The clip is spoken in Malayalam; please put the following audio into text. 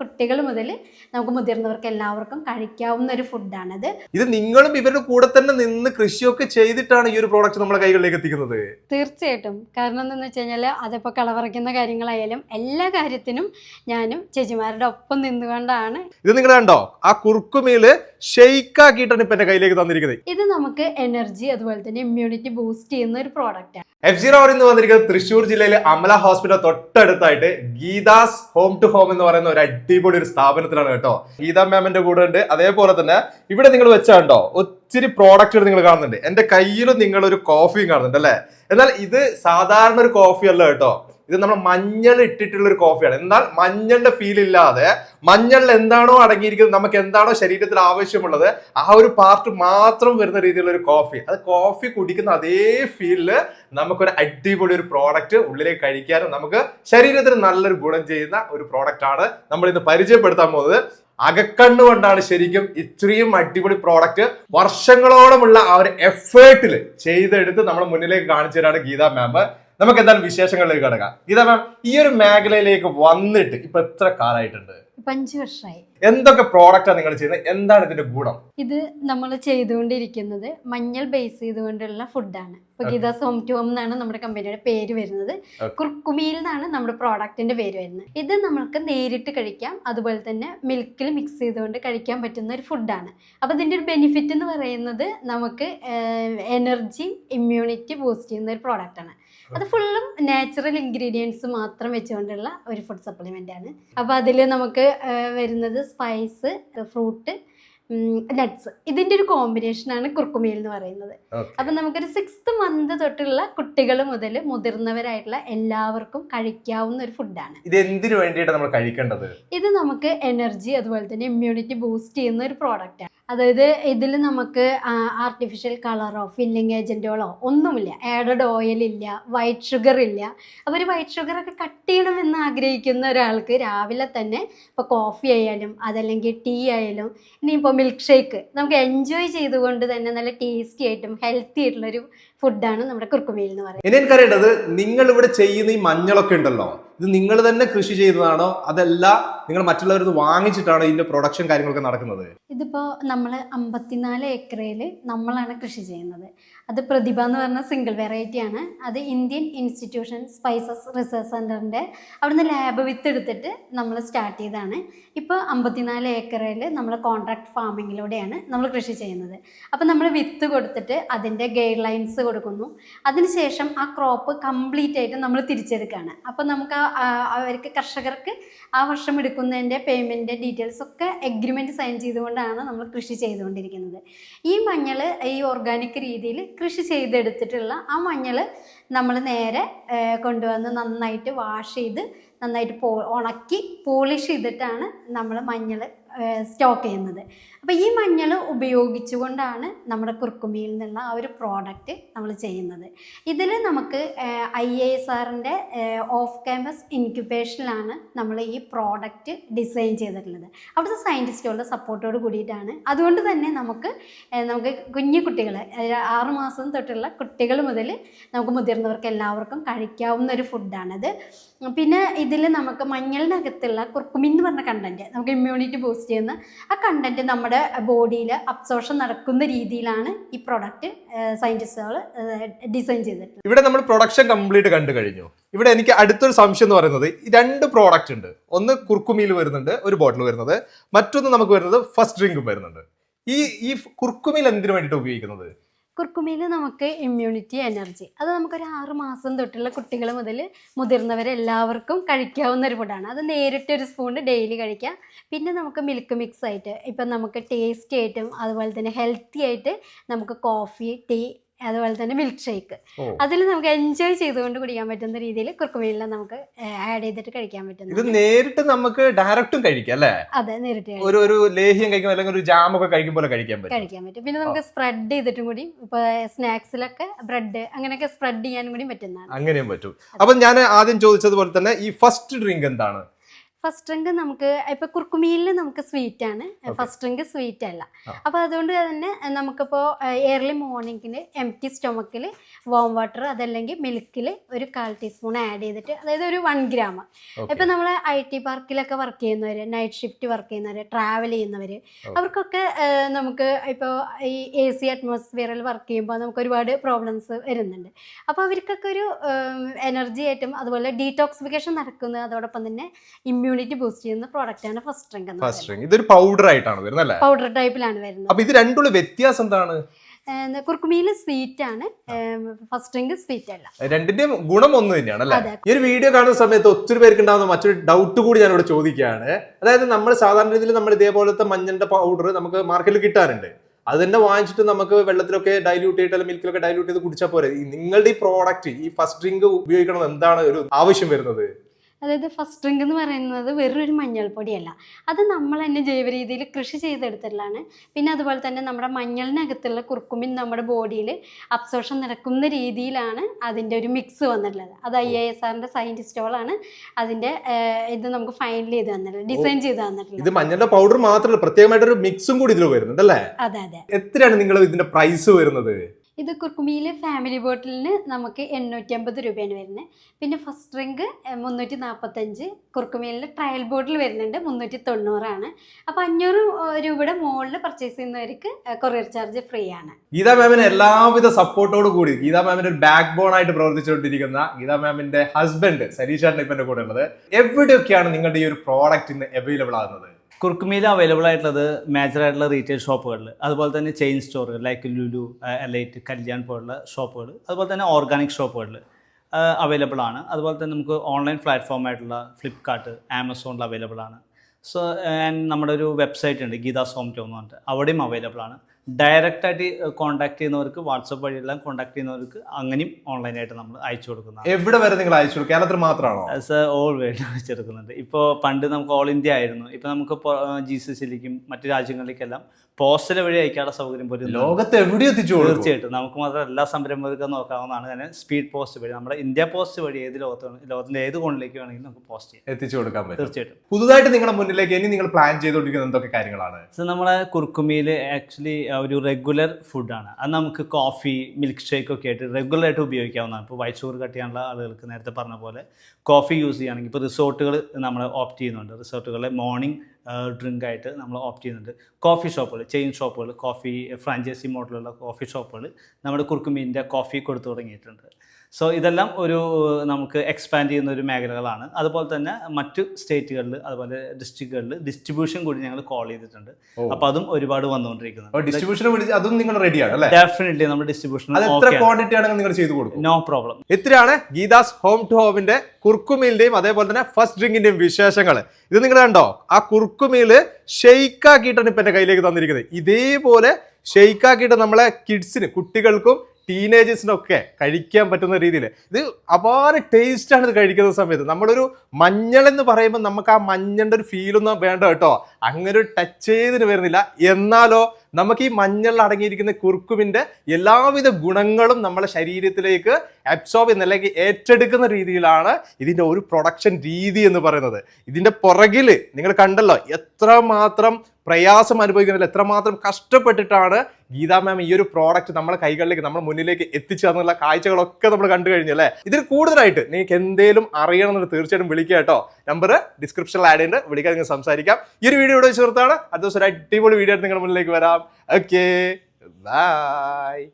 കുട്ടികൾ മുതൽ നമുക്ക് മുതിർന്നവർക്ക് എല്ലാവർക്കും കഴിക്കാവുന്ന ഒരു ഫുഡാണത് ഇത് നിങ്ങളും ഇവരുടെ കൂടെ തന്നെ നിന്ന് കൃഷിയൊക്കെ ചെയ്തിട്ടാണ് ഈ ഒരു പ്രോഡക്റ്റ് നമ്മുടെ കൈകളിലേക്ക് എത്തിക്കുന്നത്. തീർച്ചയായിട്ടും. കാരണം എന്താണെന്ന് വെച്ച് കഴിഞ്ഞാൽ അതിപ്പോൾ കളവറയ്ക്കുന്ന കാര്യങ്ങളായാലും എല്ലാ കാര്യത്തിനും ഞാനും ചേച്ചിമാരുടെ ഒപ്പം നിന്നുകൊണ്ടാണ്. ഇത് നിങ്ങൾ കണ്ടോ? ആ കുറുക്കുമീൽ ഷെയ്ക്കാക്കിയിട്ടാണ് ഇപ്പൊ എന്റെ കയ്യിലേക്ക് തന്നിരിക്കുന്നത്. ഇത് നമുക്ക് എനർജി അതുപോലെ തന്നെ ഇമ്മ്യൂണിറ്റി ബൂസ്റ്റ് ചെയ്യുന്ന ഒരു പ്രോഡക്റ്റാണ് എഫ് സീറോ എന്ന് വന്നിരിക്കുന്നത് തൃശ്ശൂർ ജില്ലയിലെ അമല ഹോസ്പിറ്റൽ തൊട്ടടുത്തായിട്ട് ഗീതാസ് ഹോം ടു ഹോം എന്ന് പറയുന്ന ഒരു അടിപൊളി ഒരു സ്ഥാപനത്തിലാണ് കേട്ടോ. ഗീത മാമിന്റെ കൂടെ ഉണ്ട്. അതേപോലെ തന്നെ ഇവിടെ നിങ്ങൾ വെച്ചാണ്ടോ ഒത്തിരി പ്രോഡക്റ്റുകൾ നിങ്ങൾ കാണുന്നുണ്ട്. എന്റെ കയ്യിലും നിങ്ങൾ ഒരു കോഫിയും കാണുന്നുണ്ട് അല്ലേ? എന്നാൽ ഇത് സാധാരണ ഒരു കോഫി അല്ല കേട്ടോ. ഇത് നമ്മൾ മഞ്ഞൾ ഇട്ടിട്ടുള്ള ഒരു കോഫിയാണ് എന്നാൽ മഞ്ഞളുടെ ഫീൽ ഇല്ലാതെ മഞ്ഞളിൽ എന്താണോ അടങ്ങിയിരിക്കുന്നത് നമുക്ക് എന്താണോ ശരീരത്തിൽ ആവശ്യമുള്ളത് ആ ഒരു പാർട്ട് മാത്രം വരുന്ന രീതിയിലുള്ള ഒരു കോഫി അത് കോഫി കുടിക്കുന്ന അതേ ഫീലിൽ നമുക്കൊരു അടിപൊളി ഒരു പ്രോഡക്റ്റ് ഉള്ളിലേക്ക് കഴിക്കാനും നമുക്ക് ശരീരത്തിന് നല്ലൊരു ഗുണം ചെയ്യുന്ന ഒരു പ്രോഡക്റ്റ് ആണ് നമ്മൾ ഇന്ന് പരിചയപ്പെടുത്താൻ പോകുന്നത്. അകക്കണ്ണ് കൊണ്ടാണ് ശരിക്കും ഇത്രയും അടിപൊളി പ്രോഡക്റ്റ് വർഷങ്ങളോളമുള്ള ആ ഒരു എഫേർട്ടിൽ ചെയ്തെടുത്ത് നമ്മുടെ മുന്നിലേക്ക് കാണിച്ചു തരാണ് ഗീത മാം നമുക്ക് എന്തായാലും വിശേഷങ്ങളിലേക്ക് കിടക്കാം. ഗീത മാം ഈ ഒരു മേഖലയിലേക്ക് വന്നിട്ട് ഇപ്പൊ എത്ര കാലമായിട്ടുണ്ട് അഞ്ച് വർഷമായി എന്തൊക്കെ പ്രോഡക്റ്റാണ് നിങ്ങൾ ചെയ്യുന്നത്? എന്താണ് ഇതിന്റെ ഗുണം? ഇത് നമ്മൾ ചെയ്തുകൊണ്ടിരിക്കുന്നത് മഞ്ഞൾ ബേസ് ചെയ്തുകൊണ്ടുള്ള ഫുഡാണ് ഇപ്പൊ. ഗീതാസ് ഹോം ടു ഹോം എന്നാണ് നമ്മുടെ കമ്പനിയുടെ പേര് വരുന്നത്. കുർക്കുമിയിൽ നിന്നാണ് നമ്മുടെ പ്രോഡക്റ്റിന്റെ പേര് വരുന്നത്. ഇത് നമുക്ക് നേരിട്ട് കഴിക്കാം. അതുപോലെ തന്നെ മിൽക്കിൽ മിക്സ് ചെയ്തുകൊണ്ട് കഴിക്കാൻ പറ്റുന്ന ഒരു ഫുഡാണ് അപ്പൊ ഇതിന്റെ ഒരു ബെനിഫിറ്റ് എന്ന് പറയുന്നത് നമുക്ക് എനർജി ഇമ്മ്യൂണിറ്റി ബൂസ്റ്റ് ചെയ്യുന്ന ഒരു പ്രോഡക്റ്റാണ് അത് ഫുള്ളും നാച്ചുറൽ ഇൻഗ്രീഡിയൻസ് മാത്രം വെച്ചുകൊണ്ടുള്ള ഒരു ഫുഡ് സപ്ലിമെന്റ് ആണ്. അപ്പോൾ അതിൽ നമുക്ക് വരുന്നത് സ്പൈസ് ഫ്രൂട്ട് നട്ട്സ് ഇതിന്റെ ഒരു കോമ്പിനേഷനാണ് കുർക്കുമിയിൽ എന്ന് പറയുന്നത്. അപ്പം നമുക്കൊരു സിക്സ്ത് മന്ത് തൊട്ടുള്ള കുട്ടികൾ മുതൽ മുതിർന്നവരായിട്ടുള്ള എല്ലാവർക്കും കഴിക്കാവുന്ന ഒരു ഫുഡാണ് ഇത് എന്തിനു വേണ്ടിയിട്ടാണ് നമ്മൾ കഴിക്കേണ്ടത്? ഇത് നമുക്ക് എനർജി അതുപോലെ തന്നെ ഇമ്മ്യൂണിറ്റി ബൂസ്റ്റ് ചെയ്യുന്ന ഒരു പ്രോഡക്റ്റാണ് അതായത് ഇതിൽ നമുക്ക് ആർട്ടിഫിഷ്യൽ കളറോ ഫില്ലിംഗ് ഏജന്റുകളോ ഒന്നുമില്ല. ആഡഡ് ഓയിൽ ഇല്ല വൈറ്റ് ഷുഗർ ഇല്ല. അപ്പോൾ ഒരു വൈറ്റ് ഷുഗർ ഒക്കെ കട്ട് ചെയ്യണമെന്ന് ആഗ്രഹിക്കുന്ന ഒരാൾക്ക് രാവിലെ തന്നെ ഇപ്പോൾ കോഫി ആയാലും അതല്ലെങ്കിൽ ടീ ആയാലും ഇനിയിപ്പോൾ മിൽക്ക് ഷേക്ക് നമുക്ക് എൻജോയ് ചെയ്തുകൊണ്ട് തന്നെ നല്ല ടേസ്റ്റി ആയിട്ടും ഹെൽത്തി ആയിട്ടുള്ളൊരു ഫുഡാണ് നമ്മുടെ കുർക്കുമയിൽ എന്ന് പറയുന്നത്. ഇനി എനിക്കറിയേണ്ടത് നിങ്ങൾ ഇവിടെ ചെയ്യുന്ന ഈ മഞ്ഞളൊക്കെ ഉണ്ടല്ലോ. ഇത് നിങ്ങൾ തന്നെ കൃഷി ചെയ്തതാണോ? അതല്ല നിങ്ങൾ മറ്റുള്ളവരിൽ നിന്ന് വാങ്ങിച്ചിട്ടാണോ ഇതിന്റെ പ്രൊഡക്ഷൻ കാര്യങ്ങളൊക്കെ നടക്കുന്നത്? ഇതിപ്പോ നമ്മൾ അമ്പത്തിനാല് ഏക്കറയിൽ നമ്മളാണ് കൃഷി ചെയ്യുന്നത്. അത് പ്രതിഭ എന്ന് പറഞ്ഞ സിംഗിൾ വെറൈറ്റി ആണ്. അത് ഇന്ത്യൻ ഇൻസ്റ്റിറ്റ്യൂഷൻ സ്പൈസസ് റിസർച്ച് സെന്ററിന്റെ അവിടുന്ന് ലാബ് വിത്ത് എടുത്തിട്ട് നമ്മൾ സ്റ്റാർട്ട് ചെയ്തതാണ്. ഇപ്പോൾ അമ്പത്തിനാല് ഏക്കറിൽ നമ്മൾ കോൺട്രാക്ട് ഫാമിങ്ങിലൂടെയാണ് നമ്മൾ കൃഷി ചെയ്യുന്നത്. അപ്പോൾ നമ്മൾ വിത്ത് കൊടുത്തിട്ട് അതിന്റെ ഗൈഡ് ലൈൻസ് കൊടുക്കുന്നു. അതിനുശേഷം ആ ക്രോപ്പ് കംപ്ലീറ്റ് ആയിട്ട് നമ്മൾ തിരിച്ചെടുക്കുകയാണ് അപ്പോൾ നമുക്ക് അവർക്ക് കർഷകർക്ക് ആ വർഷം എടുക്കുന്നതിന്റെ പേയ്മെന്റ് ഡീറ്റെയിൽസ് ഒക്കെ എഗ്രിമെന്റ് സൈൻ ചെയ്തുകൊണ്ടാണ് നമ്മൾ കൃഷി ചെയ്തുകൊണ്ടിരിക്കുന്നത്. ഈ മഞ്ഞൾ ഈ ഓർഗാനിക് രീതിയിൽ കൃഷി ചെയ്തെടുത്തിട്ടുള്ള ആ മഞ്ഞൾ നമ്മൾ നേരെ കൊണ്ടുവന്ന് നന്നായിട്ട് വാഷ് ചെയ്ത് നന്നായിട്ട് പോ ഉണക്കി പോളിഷ് ചെയ്തിട്ടാണ് നമ്മൾ മഞ്ഞൾ സ്റ്റോക്ക് ചെയ്യുന്നത്. അപ്പോൾ ഈ മഞ്ഞൾ ഉപയോഗിച്ചുകൊണ്ടാണ് നമ്മുടെ കുർക്കുമിയിൽ നിന്നുള്ള ആ ഒരു പ്രോഡക്റ്റ് നമ്മൾ ചെയ്യുന്നത്. ഇതിൽ നമുക്ക് ഐ എ എസ് ആറിന്റെ ഓഫ് ക്യാമ്പസ് ഇൻക്യുബേഷനിലാണ് നമ്മൾ ഈ പ്രോഡക്റ്റ് ഡിസൈൻ ചെയ്തിട്ടുള്ളത്. അവിടുത്തെ സയന്റിസ്റ്റുകളുടെ സപ്പോർട്ടോട് കൂടിയിട്ടാണ്. അതുകൊണ്ട് തന്നെ നമുക്ക് നമുക്ക് കുഞ്ഞു കുട്ടികൾ ആറുമാസം തൊട്ടുള്ള കുട്ടികൾ മുതൽ നമുക്ക് മുതിർന്നവർക്ക് എല്ലാവർക്കും കഴിക്കാവുന്ന ഒരു ഫുഡാണിത് പിന്നെ ഇതിൽ നമുക്ക് മഞ്ഞളിനകത്തുള്ള കുർക്കുമിൻ എന്ന് പറഞ്ഞ കണ്ടന്റ് നമുക്ക് ഇമ്മ്യൂണിറ്റി ബൂസ്റ്റ് ചെയ്യുന്ന ആ കണ്ടന്റ് നമ്മുടെ ബോഡിയിൽ അബ്സോർഷൻ നടക്കുന്ന രീതിയിലാണ് ഈ പ്രൊഡക്റ്റ് സയന്റിസ്റ്റുകൾ ഡിസൈൻ ചെയ്തിട്ടുള്ളത്. ഇവിടെ നമ്മൾ പ്രൊഡക്ഷൻ കംപ്ലീറ്റ് കണ്ടു കഴിഞ്ഞു. ഇവിടെ എനിക്ക് അടുത്തൊരു സംശയം എന്ന് പറയുന്നത് രണ്ട് പ്രോഡക്റ്റ് ഉണ്ട്. ഒന്ന് കുർക്കുമിയിൽ വരുന്നുണ്ട് ഒരു ബോട്ടിൽ വരുന്നത്. മറ്റൊന്ന് നമുക്ക് വരുന്നത് ഫസ്റ്റ് ഡ്രിങ്കും വരുന്നുണ്ട്. ഈ ഈ കുർക്കുമിൽ എന്തിനു വേണ്ടിയിട്ട് ഉപയോഗിക്കുന്നത്? കുർക്കുമിയിൽ നമുക്ക് ഇമ്മ്യൂണിറ്റി എനർജി അത് നമുക്കൊരു ആറ് മാസം തൊട്ടുള്ള കുട്ടികൾ മുതൽ മുതിർന്നവരെല്ലാവർക്കും കഴിക്കാവുന്ന ഒരു ഫുഡാണ് അത് നേരിട്ട് ഒരു സ്പൂൺ ഡെയിലി കഴിക്കാം. പിന്നെ നമുക്ക് മിൽക്ക് മിക്സ് ആയിട്ട് ഇപ്പം നമുക്ക് ടേസ്റ്റി ആയിട്ടും അതുപോലെ തന്നെ ഹെൽത്തി ആയിട്ട് നമുക്ക് കോഫി ടീ അതുപോലെ തന്നെ മിൽക്ക് ഷേക്ക്. അതിൽ നമുക്ക് എൻജോയ് ചെയ്തുകൊണ്ട് കുടിക്കാൻ പറ്റുന്ന രീതിയിൽ കുർക്കുമിയെല്ലാം നമുക്ക് ആഡ് ചെയ്തിട്ട് കഴിക്കാൻ ഇത് പറ്റുന്നു നേരിട്ട് നമുക്ക് ഡയറക്റ്റും കഴിക്കാം അല്ലേ? അതെ നേരിട്ട് ഒരു ഒരു ലേഹ്യം കഴിക്കും അല്ലെങ്കിൽ ഒരു ജാം ഒക്കെ കഴിക്കും പോലെ കഴിക്കാൻ പറ്റും. കഴിക്കാൻ പറ്റും. പിന്നെ നമുക്ക് സ്പ്രെഡ് ചെയ്തിട്ടും കൂടി ഇപ്പൊ സ്നാക്സിലൊക്കെ ബ്രെഡ് അങ്ങനെയൊക്കെ സ്പ്രെഡ് ചെയ്യാനും കൂടി പറ്റുന്നതാണ്. അങ്ങനെയും പറ്റും. അപ്പൊ ഞാൻ ആദ്യം ചോദിച്ചതുപോലെ തന്നെ ഈ ഫസ്റ്റ് ഡ്രിങ്ക് എന്താണ്? ഫസ്റ്റ് ഡ്രിങ്ക് നമുക്ക് ഇപ്പൊ കുർക്കുമിയിൽ നമുക്ക് സ്വീറ്റ് ആണ്. ഫസ്റ്റ് ഡ്രിങ്ക് സ്വീറ്റ് അല്ല. അപ്പൊ അതുകൊണ്ട് തന്നെ നമുക്കിപ്പോ ഏർലി മോർണിംഗിൽ എം ടി സ്റ്റൊമക്കിൽ വോം വാട്ടർ അതല്ലെങ്കിൽ മിൽക്കിൽ ഒരു കാൽ ടീസ്പൂൺ ആഡ് ചെയ്തിട്ട് അതായത് ഒരു വൺ ഗ്രാം ഇപ്പൊ നമ്മൾ ഐ ടി പാർക്കിലൊക്കെ വർക്ക് ചെയ്യുന്നവര് നൈറ്റ് ഷിഫ്റ്റ് വർക്ക് ചെയ്യുന്നവര് ട്രാവൽ ചെയ്യുന്നവര് അവർക്കൊക്കെ നമുക്ക് ഇപ്പോൾ ഈ എ സി അറ്റ്മോസ്ഫിയറിൽ വർക്ക് ചെയ്യുമ്പോൾ നമുക്ക് ഒരുപാട് പ്രോബ്ലംസ് വരുന്നുണ്ട്. അപ്പോൾ അവർക്കൊക്കെ ഒരു എനർജി ആയിട്ടും അതുപോലെ ഡീടോക്സിഫിക്കേഷൻ നടക്കുന്നത് അതോടൊപ്പം തന്നെ ഇമ്മ്യൂണിറ്റി ബൂസ്റ്റ് ചെയ്യുന്ന പ്രോഡക്റ്റ് ആണ് ഫസ്റ്റ് ഡ്രിങ്ക് എന്ന് ഫസ്റ്റ് ഡ്രിങ്ക് ഇതൊരു പൗഡർ ആയിട്ടാണ് വരുന്നത് അല്ലേ? പൗഡർ ടൈപ്പിലാണ് വരുന്നത്. അപ്പൊ ഇത് രണ്ടുള്ള വ്യത്യാസം എന്താണ്? കുർക്കുമിയിൽ സ്വീറ്റ് ആണ്. ഫസ്റ്റ് ഡ്രിങ്ക് സ്വീറ്റ് അല്ല. രണ്ടിന്റെയും ഗുണം ഒന്ന് തന്നെയാണ് അല്ലേ? അതെ. ഈ ഒരു വീഡിയോ കാണുന്ന സമയത്ത് ഒത്തിരി പേർക്ക് ഉണ്ടാകുന്ന മറ്റൊരു ഡൗട്ട് കൂടി ഞാൻ ഇവിടെ ചോദിക്കുകയാണ്. അതായത് നമ്മൾ സാധാരണ രീതിയിൽ നമ്മൾ ഇതേപോലത്തെ മഞ്ഞന്റെ പൗഡർ നമുക്ക് മാർക്കറ്റിൽ കിട്ടാറുണ്ട്. അത് തന്നെ വാങ്ങിച്ചിട്ട് നമുക്ക് വെള്ളത്തിലൊക്കെ ഡൈല്യൂട്ട് ചെയ്തിട്ട് അല്ലെങ്കിൽ മിൽക്കിലൊക്കെ ഡൈല്യൂട്ട് ചെയ്ത് കുടിച്ചാൽ പോരെ. ഈ നിങ്ങളുടെ ഈ പ്രോഡക്റ്റ് ഈ ഫസ്റ്റ് ഡ്രിങ്ക് ഉപയോഗിക്കണം എന്താണ് ഒരു ആവശ്യം വരുന്നത്? അതായത് ഫസ്റ്റ് ഡ്രിങ്ക് എന്ന് പറയുന്നത് വെറൊരു മഞ്ഞൾപ്പൊടിയല്ല അത് നമ്മൾ തന്നെ ജൈവ രീതിയിൽ കൃഷി ചെയ്തെടുത്തിട്ടുള്ളതാണ്. പിന്നെ അതുപോലെ തന്നെ നമ്മുടെ മഞ്ഞളിനകത്തുള്ള കുർക്കുമിൻ നമ്മുടെ ബോഡിയിൽ അബ്സോർഷൻ നടക്കുന്ന രീതിയിലാണ് അതിന്റെ ഒരു മിക്സ് വന്നിട്ടുള്ളത്. അത് ഐ എ എസ് ആറിന്റെ സയന്റിസ്റ്റുകളാണ് അതിന്റെ ഇത് നമുക്ക് ഫൈനൽ ചെയ്ത് തന്നിട്ടുള്ളത് ഡിസൈൻ ചെയ്ത് ഇത് മഞ്ഞളുടെ പൗഡർ മാത്രമല്ല പ്രത്യേകമായിട്ട് ഒരു മിക്സും കൂടി ഇതിൽ വരുന്നുണ്ട് അല്ലേ? അതെ അതെ. എത്രയാണ് നിങ്ങൾ ഇതിന്റെ പ്രൈസ് വരുന്നത്? ഇത് കുർക്കുമിയിൽ ഫാമിലി ബോട്ടിലിന് നമുക്ക് എണ്ണൂറ്റി അമ്പത് രൂപയാണ് വരുന്നത്. പിന്നെ ഫസ്റ്റ് റിങ്ക് മുന്നൂറ്റി നാൽപ്പത്തഞ്ച് കുർക്കുമിയിലെ ട്രയൽ ബോട്ടിൽ വരുന്നുണ്ട് മുന്നൂറ്റി തൊണ്ണൂറാണ് അപ്പോൾ അഞ്ഞൂറ് രൂപയുടെ മുകളിൽ പർച്ചേസ് ചെയ്യുന്നവർക്ക് കൊറിയർ ചാർജ് ഫ്രീ ആണ്. ഗീതാ മാമിന് എല്ലാവിധ സപ്പോർട്ടോട് കൂടി ഗീതാ മാമിന്റെ ഒരു ബാക്ക് ബോൺ ആയിട്ട് പ്രവർത്തിച്ചുകൊണ്ടിരിക്കുന്ന ഗീതാ മാമിന്റെ ഹസ്ബൻഡ് സരീഷാണ് ഇപ്പൊ എന്റെ കൂടെ ഉള്ളത്. എവിടെയൊക്കെയാണ് നിങ്ങളുടെ ഈ ഒരു പ്രോഡക്റ്റ് ഇന്ന് അവൈലബിൾ ആകുന്നത്? കുർക്കുമിയിൽ അവൈലബിൾ ആയിട്ടുള്ളത് മേജർ ആയിട്ടുള്ള റീറ്റെയിൽ ഷോപ്പുകളിൽ അതുപോലെ തന്നെ ചെയിൻ സ്റ്റോറുകൾ ലൈക്ക് ലുലു എലൈറ്റ് കല്യാൺ പോലുള്ള ഷോപ്പുകൾ അതുപോലെ തന്നെ ഓർഗാനിക് ഷോപ്പുകളിൽ അവൈലബിൾ ആണ്. അതുപോലെ തന്നെ നമുക്ക് ഓൺലൈൻ പ്ലാറ്റ്ഫോം ആയിട്ടുള്ള ഫ്ലിപ്കാർട്ട് ആമസോണിൽ അവൈലബിൾ ആണ്. സോ ആൻഡ് നമ്മുടെ ഒരു വെബ്സൈറ്റ് ഉണ്ട് ഗീതാ സോം ടോ എന്ന് പറഞ്ഞിട്ട്. അവിടെയും അവൈലബിൾ ആണ്. ഡയറക്റ്റ് ആയിട്ട് കോൺടാക്ട് ചെയ്യുന്നവർക്ക് വാട്സപ്പ് വഴിയെല്ലാം കോൺടാക്ട് ചെയ്യുന്നവർക്ക് അങ്ങനെയും ഓൺലൈനായിട്ട് നമ്മൾ അയച്ചു കൊടുക്കുന്നതാണ്. എവിടെ വരെ നിങ്ങൾ അയച്ചു കൊടുക്കും? കേരളത്തിൽ മാത്രമാണോ? സർ ഓൾ വേൾഡ് അയച്ചെടുക്കുന്നുണ്ട് ഇപ്പോൾ പണ്ട് നമുക്ക് ഓൾ ഇന്ത്യ ആയിരുന്നു. ഇപ്പോൾ നമുക്ക് ജി സി സിയിലേക്കും മറ്റു രാജ്യങ്ങളിലേക്കെല്ലാം പോസ്റ്റൽ വഴി അയക്കാനുള്ള സൗകര്യം പോലും ലോകത്ത് എവിടെ എത്തിച്ചു തീർച്ചയായിട്ടും. നമുക്ക് മാത്രം എല്ലാ സംരംഭകർക്കും നോക്കാവുന്നതാണ്. തന്നെ സ്പീഡ് പോസ്റ്റ് വഴി നമ്മുടെ ഇന്ത്യ പോസ്റ്റ് വഴി ഏത് ലോകത്ത് ലോകത്തിന്റെ ഏത് കോണിലേക്ക് വേണമെങ്കിലും നമുക്ക് പോസ്റ്റ് ചെയ്യാം. എത്തിച്ചു കൊടുക്കാൻ പറ്റും. തീർച്ചയായിട്ടും. പുതുതായിട്ട് നിങ്ങളുടെ മുന്നിലേക്ക് ഇനി നിങ്ങൾ പ്ലാൻ ചെയ്തുകൊണ്ടിരിക്കുന്ന എന്തൊക്കെ കാര്യങ്ങളാണ്? സർ നമ്മളെ കുർക്കുമിയിൽ ആക്ച്വലി ഒരു റെഗുലർ ഫുഡാണ് അത് നമുക്ക് കോഫി മിൽക്ക് ഷേക്ക് ഒക്കെ ആയിട്ട് റെഗുലറായിട്ട് ഉപയോഗിക്കാവുന്നതാണ്. ഇപ്പോൾ വൈറ്റ് ഷുഗർ കട്ട് ചെയ്യാനുള്ള ആളുകൾക്ക് നേരത്തെ പറഞ്ഞ പോലെ കോഫി യൂസ് ചെയ്യുകയാണെങ്കിൽ ഇപ്പോൾ റിസോർട്ടുകൾ നമ്മൾ ഓപ്റ്റ് ചെയ്യുന്നുണ്ട്. റിസോർട്ടുകളിലെ മോർണിംഗ് ഡ്രിങ്ക് ആയിട്ട് നമ്മൾ ഓപ്റ്റ് ചെയ്യുന്നുണ്ട്. കോഫി ഷോപ്പുകൾ ചെയിൻ ഷോപ്പുകൾ കോഫി ഫ്രാഞ്ചൈസി മോഡലുള്ള കോഫി ഷോപ്പുകൾ നമ്മുടെ കുറുക്കുമീന്റെ കോഫി കൊടുത്തു തുടങ്ങിയിട്ടുണ്ട്. സോ ഇതെല്ലാം ഒരു നമുക്ക് എക്സ്പാൻഡ് ചെയ്യുന്ന ഒരു മേഖലകളാണ്. അതുപോലെ തന്നെ മറ്റു സ്റ്റേറ്റുകളിൽ അതുപോലെ ഡിസ്ട്രിക്റ്റുകളിൽ ഡിസ്ട്രിബ്യൂഷൻ കൂടി ഞങ്ങൾ കോൾ ചെയ്തിട്ടുണ്ട്. അപ്പൊ അതും ഒരുപാട് വന്നുകൊണ്ടിരിക്കുന്നുണ്ട്. ഡിസ്ട്രിബ്യൂഷനെ വിളിച്ച് അതും നിങ്ങൾ റെഡിയാണ് അല്ലേ? ഡെഫിനറ്റ്ലി നമ്മുടെ ഡിസ്ട്രിബ്യൂഷൻ എത്ര ക്വാണ്ടിറ്റി ആണെങ്കിൽ നിങ്ങൾ ചെയ്തു കൊടുക്കും. നോ പ്രോബ്ലം ഇത്രയാണ് ഗീതാസ് ഹോം ടു ഹോമിന്റെ കുർക്കുമീലിന്റെയും അതേപോലെ തന്നെ ഫസ്റ്റ് ഡ്രിങ്കിന്റെയും വിശേഷങ്ങൾ ഇത് നിങ്ങൾ കണ്ടോ? ആ കുർക്കുമീൽ ഷെയ്ക്കാക്കിയിട്ടാണ് ഇപ്പൊ എന്റെ കയ്യിലേക്ക് തന്നിരിക്കുന്നത്. ഇതേപോലെ ഷെയ്ക്കാക്കിയിട്ട് നമ്മളെ കിഡ്സിന് കുട്ടികൾക്കും ടീനേജേഴ്സിനൊക്കെ കഴിക്കാൻ പറ്റുന്ന രീതിയിൽ ഇത് അപാര ടേസ്റ്റാണ് ഇത് കഴിക്കുന്ന സമയത്ത്. നമ്മളൊരു മഞ്ഞൾ എന്ന് പറയുമ്പോൾ നമുക്ക് ആ മഞ്ഞളുടെ ഒരു ഫീലൊന്നും വേണ്ട കേട്ടോ. അങ്ങനെ ഒരു ടച്ച് ചെയ്തിന് വരുന്നില്ല. എന്നാലോ നമുക്ക് ഈ മഞ്ഞളിൽ അടങ്ങിയിരിക്കുന്ന കുർക്കുമിന്റെ എല്ലാവിധ ഗുണങ്ങളും നമ്മുടെ ശരീരത്തിലേക്ക് അബ്സോർബ് ചെയ്യുന്ന അല്ലെങ്കിൽ ഏറ്റെടുക്കുന്ന രീതിയിലാണ് ഇതിന്റെ ഒരു പ്രൊഡക്ഷൻ രീതി എന്ന് പറയുന്നത്. ഇതിന്റെ പുറകിൽ നിങ്ങൾ കണ്ടല്ലോ എത്രമാത്രം പ്രയാസം അനുഭവിക്കുന്നില്ല എത്രമാത്രം കഷ്ടപ്പെട്ടിട്ടാണ് ഗീതാ മാം ഈ ഒരു പ്രോഡക്റ്റ് നമ്മുടെ കൈകളിലേക്ക് നമ്മുടെ മുന്നിലേക്ക് എത്തിച്ചു തന്നുള്ള കാഴ്ചകളൊക്കെ നമ്മൾ കണ്ടു കഴിഞ്ഞു അല്ലേ? ഇതിൽ കൂടുതലായിട്ട് നിങ്ങൾക്ക് എന്തെങ്കിലും അറിയണമെന്ന് തീർച്ചയായിട്ടും വിളിക്കുക കേട്ടോ. നമ്പർ ഡിസ്ക്രിപ്ഷനിൽ ആഡ് ചെയ്യുന്നുണ്ട് വിളിക്കാൻ നിങ്ങൾ സംസാരിക്കാം. ഈ ഒരു വീഡിയോ ഇവിടെ ചേർത്താണ് അടുത്ത ദിവസം ഒരു അടിപൊളി വീഡിയോ ആയിട്ട് നിങ്ങളുടെ മുന്നിലേക്ക് വരാം. Ok, bye.